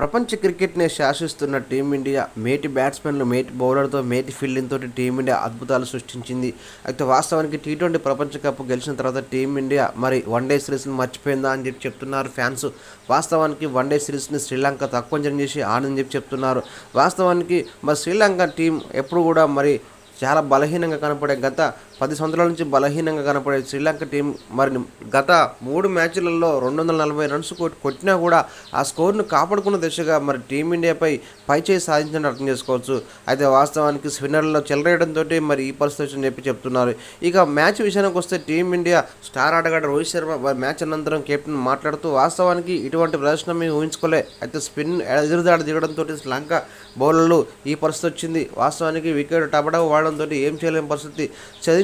ప్రపంచ క్రికెట్ని శాసిస్తున్న టీమిండియా మేటి బ్యాట్స్మెన్లు మేటి బౌలర్తో మేటి ఫీల్డింగ్ తోటి టీమిండియా అద్భుతాలు సృష్టించింది. అయితే వాస్తవానికి టీ ట్వంటీ ప్రపంచ కప్ గెలిచిన తర్వాత టీమిండియా మరి వన్ డే సిరీస్ని మర్చిపోయిందా అని చెప్పి చెప్తున్నారు ఫ్యాన్స్. వాస్తవానికి వన్ డే సిరీస్ని శ్రీలంక తక్కువ అంచనా చేసి ఆడని చెప్పి చెప్తున్నారు. వాస్తవానికి మరి శ్రీలంక టీం ఎప్పుడు కూడా మరి చాలా బలహీనంగా కనపడే గత పది సంవత్సరాల నుంచి బలహీనంగా కనపడే శ్రీలంక టీం మరి గత మూడు మ్యాచ్లలో రెండు వందల నలభై రన్స్ కొట్టినా కూడా ఆ స్కోర్ను కాపాడుకున్న దిశగా మరి టీమిండియాపై పైచేయి సాధించడం అర్థం చేసుకోవచ్చు. అయితే వాస్తవానికి స్పిన్నర్లో చెలరేయడంతో మరి ఈ పరిస్థితి వచ్చిందని చెప్పి చెప్తున్నారు. ఇక మ్యాచ్ విషయానికి వస్తే టీమిండియా స్టార్ ఆటగాడు రోహిత్ శర్మ మ్యాచ్ అనంతరం కెప్టెన్ మాట్లాడుతూ వాస్తవానికి ఇటువంటి ప్రదర్శన మేము ఊహించుకోలే. అయితే స్పిన్ ఎదురుదాడు దిగడంతో శ్రీలంక బౌలర్లు ఈ పరిస్థితి వచ్చింది. వాస్తవానికి వికెట్ టపడా వాడడంతో ఏం చేయలేని పరిస్థితి.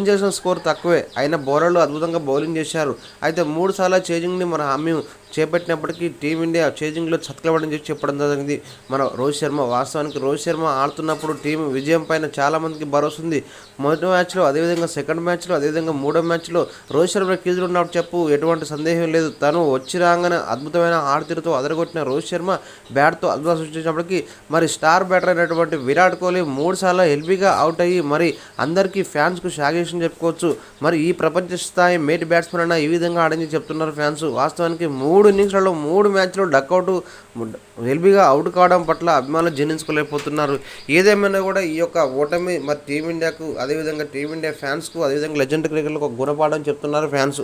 చేసిన స్కోర్ తక్కువే. అయినా బౌలర్లు అద్భుతంగా బౌలింగ్ చేశారు. అయితే మూడు సార్లు చేజింగ్ని మన హామీ చేపట్టినప్పటికీ టీమిండియా చేజింగ్లో చతకలవడం చెప్పి చెప్పడం జరిగింది. మన రోహిత్ శర్మ వాస్తవానికి రోహిత్ శర్మ ఆడుతున్నప్పుడు టీం విజయం పైన చాలామందికి భరోసా ఉంది. మొదటి మ్యాచ్లో అదేవిధంగా సెకండ్ మ్యాచ్లో అదేవిధంగా మూడో మ్యాచ్లో రోహిత్ శర్మ క్రీజులు ఉన్నప్పుడు చెప్పు ఎటువంటి సందేహం లేదు. తను వచ్చి రాగానే అద్భుతమైన ఆడతీరుతో అదరగొట్టిన రోహిత్ శర్మ బ్యాట్తో అద్భుతం సృష్టించినప్పటికీ మరి స్టార్ బ్యాటర్ అయినటువంటి విరాట్ కోహ్లీ మూడు సార్లు అవుట్ అయ్యి మరి అందరికీ ఫ్యాన్స్కు షాగేషన్ చెప్పుకోవచ్చు. మరి ఈ ప్రపంచ స్థాయి మేటి బ్యాట్స్మెన్ అన్న ఈ విధంగా ఆడని చెప్తున్నారు ఫ్యాన్స్. వాస్తవానికి మూడు ఇన్నింగ్స్లలో మూడు మ్యాచ్లో డక్అవుట్ ఎల్బీగా అవుట్ కావడం పట్ల అభిమానులు జీర్ణించుకోలేకపోతున్నారు. ఏదేమైనా కూడా ఈ యొక్క ఓటమి మరి టీమిండియాకు అదేవిధంగా టీమిండియా ఫ్యాన్స్కు అదేవిధంగా లెజెండ్ క్రికెట్లకు ఒక గుణపాఠం చెప్తున్నారు ఫ్యాన్స్.